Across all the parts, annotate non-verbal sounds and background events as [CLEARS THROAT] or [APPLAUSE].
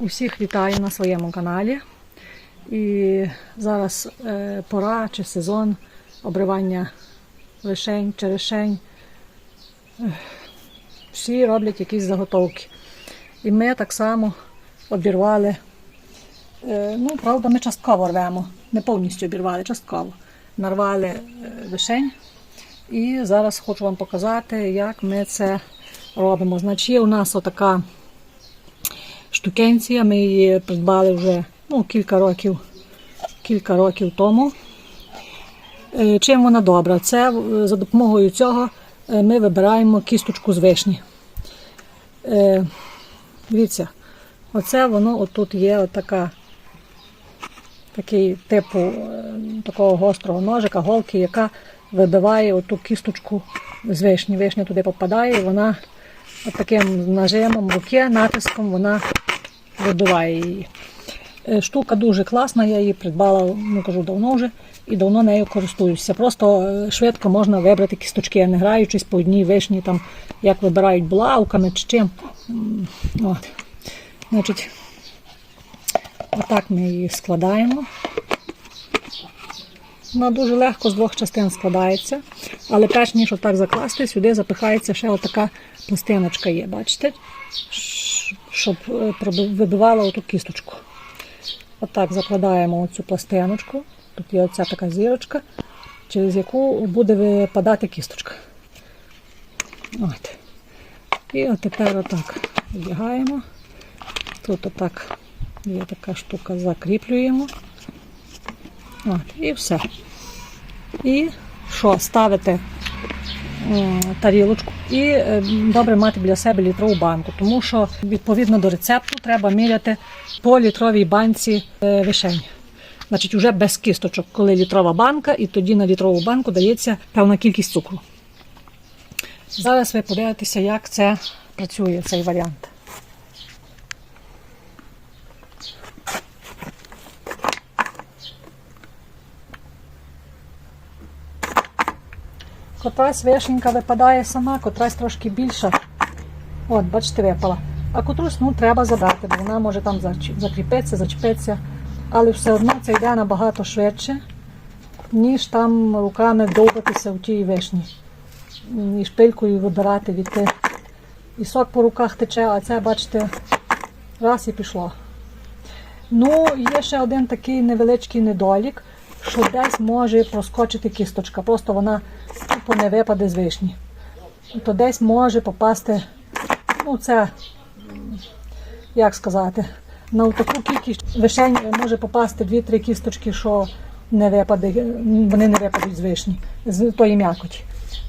Усіх вітаю на своєму каналі. І зараз е, пора чи сезон обривання вишень, черешень. Всі роблять якісь заготовки. І ми так само обірвали. Е, ну, правда, ми частково рвемо, не повністю обірвали, частково. Нарвали е, вишень. І зараз хочу вам показати, як ми це робимо. Значить, є у нас отака штукенція. Ми її придбали вже ну, кілька років, кілька років тому. Е, Чим вона добра? Це е, за допомогою цього е, ми вибираємо кісточку з вишні. Дивіться, оце воно отут є отака, такий типу такого гострого ножика, голки, яка вибиває оту кісточку з вишні. Вишня туди попадає, і вона таким нажимом руки, натиском вона вибиває її. Е, Штука дуже класна, я її придбала, ну кажу, давно вже і давно нею користуюся. Просто е, швидко можна вибрати кісточки, не граючись по одній вишні, там, як вибирають булавками чи чим. От. Значить, отак ми її складаємо. Вона дуже легко з двох частин складається, але перш ніж отак закласти, сюди запихається ще отака пластиночка є, бачите? Щоб е, вибивала оту кісточку. Отак закладаємо оцю пластиночку. Тут є оця така зірочка, через яку буде випадати кісточка. От. І тепер отак вдягаємо. Тут отак є така штука, закріплюємо. От, і все. І що, ставите тарілочку і е, добре мати біля себе літрову банку, тому що відповідно до рецепту треба міряти по літровій банці е, вишень. Значить, вже без кісточок, коли літрова банка, і тоді на літрову банку дається певна кількість цукру. Зараз ви подивитеся, як це працює, цей варіант. Котрась вишенька випадає сама, котрась трошки більша. От, бачите, випала. А котрусь ну, треба забрати, бо вона може там закріпитися, зачепитися. Але все одно це йде набагато швидше, ніж там руками довбатися в тій вишні. І шпилькою вибирати від тих. І сок по руках тече, а це, бачите, раз і пішло. Ну, є ще один такий невеличкий недолік, що десь може проскочити кісточка. Просто вона тупо не випаде з вишні. То десь може попасти, ну це, як сказати, на таку кількість вишень може попасти 2-3 кісточки, що не випаде, вони не випадуть з вишні, з тої м'якоті.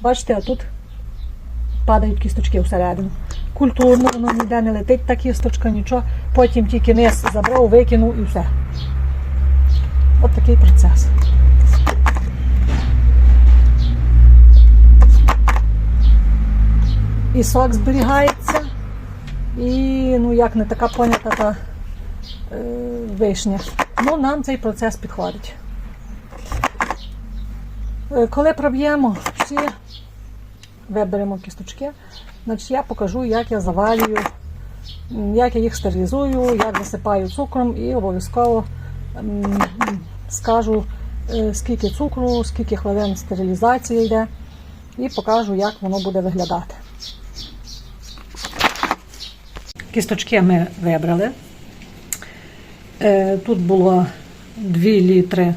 Бачите, а тут падають кісточки всередину. Культурно воно ніде не летить, та кісточка, нічого. Потім тільки низ забрав, викинув і все. От такий процес. І сок зберігається, і ну як не така понята та е, вишня. Ну, нам цей процес підходить. Е, Коли проб'ємо всі, виберемо кісточки, значить я покажу, як я завалюю, як я їх стерилізую, як засипаю цукром і обов'язково скажу, е, скільки цукру, скільки хвилин стерилізації йде, і покажу, як воно буде виглядати. Кісточки ми вибрали. Е, Тут було 2 літри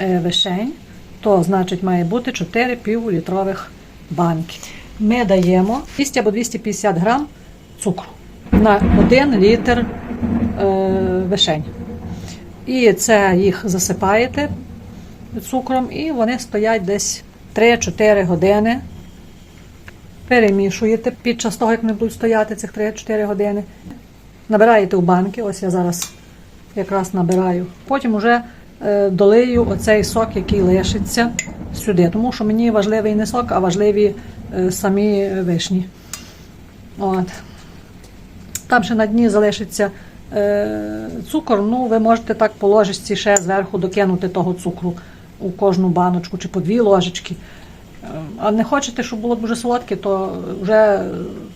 е, вишень, то значить має бути 4 півлітрових банки. Ми даємо 200 або 250 грам цукру на 1 літр е, вишень. І це їх засипаєте цукром, і вони стоять десь 3-4 години. Перемішуєте під час того, як вони будуть стояти цих 3-4 години. Набираєте у банки, ось я зараз якраз набираю. Потім вже е, долию оцей сок, який лишиться сюди. Тому що мені важливий не сок, а важливі е, самі вишні. От. Там ще на дні залишиться е, цукор. Ну, ви можете так по ложечці ще зверху докинути того цукру у кожну баночку чи по дві ложечки. А не хочете, щоб було дуже солодке, то вже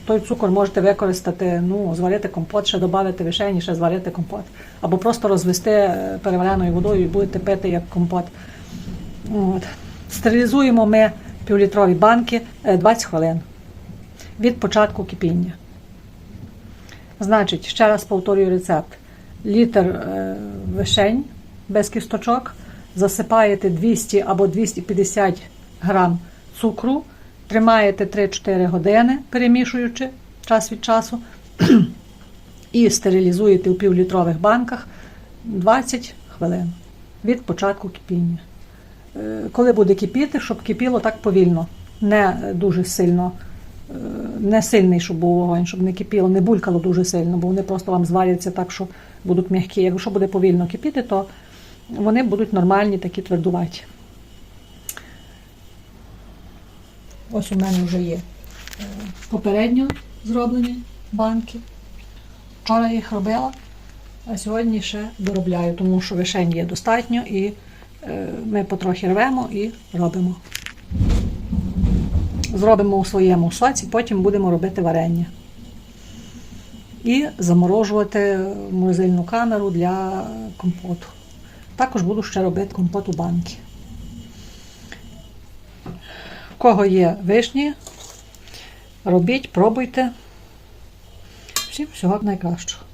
той цукор можете використати, ну, зварити компот, ще додати вишені, ще зварити компот. Або просто розвести е, перевареною водою і будете пити як компот. От. Стерилізуємо ми півлітрові банки е, 20 хвилин від початку кипіння. Значить, ще раз повторюю рецепт. Літр е, вишень без кісточок, засипаєте 200 або 250 грам цукру, тримаєте 3-4 години, перемішуючи час від часу, [CLEARS THROAT] і стерилізуєте у півлітрових банках 20 хвилин від початку кипіння. Е, Коли буде кипіти, щоб кипіло так повільно, не дуже сильно е, не сильний, щоб був вогонь, щоб не кипіло, не булькало дуже сильно, бо вони просто вам зваряться так, що будуть м'які. Якщо буде повільно кипіти, то вони будуть нормальні, такі твердуваті. Ось у мене вже є е, попередньо зроблені банки. Вчора їх робила, а сьогодні ще доробляю, тому що вишень є достатньо і е, ми потрохи рвемо і робимо зробимо у своєму соці, потім будемо робити варення. І заморожувати морозильну камеру для компоту. Також буду ще робити компот у банки. В кого є вишні, робіть, пробуйте. Всім всього найкращого.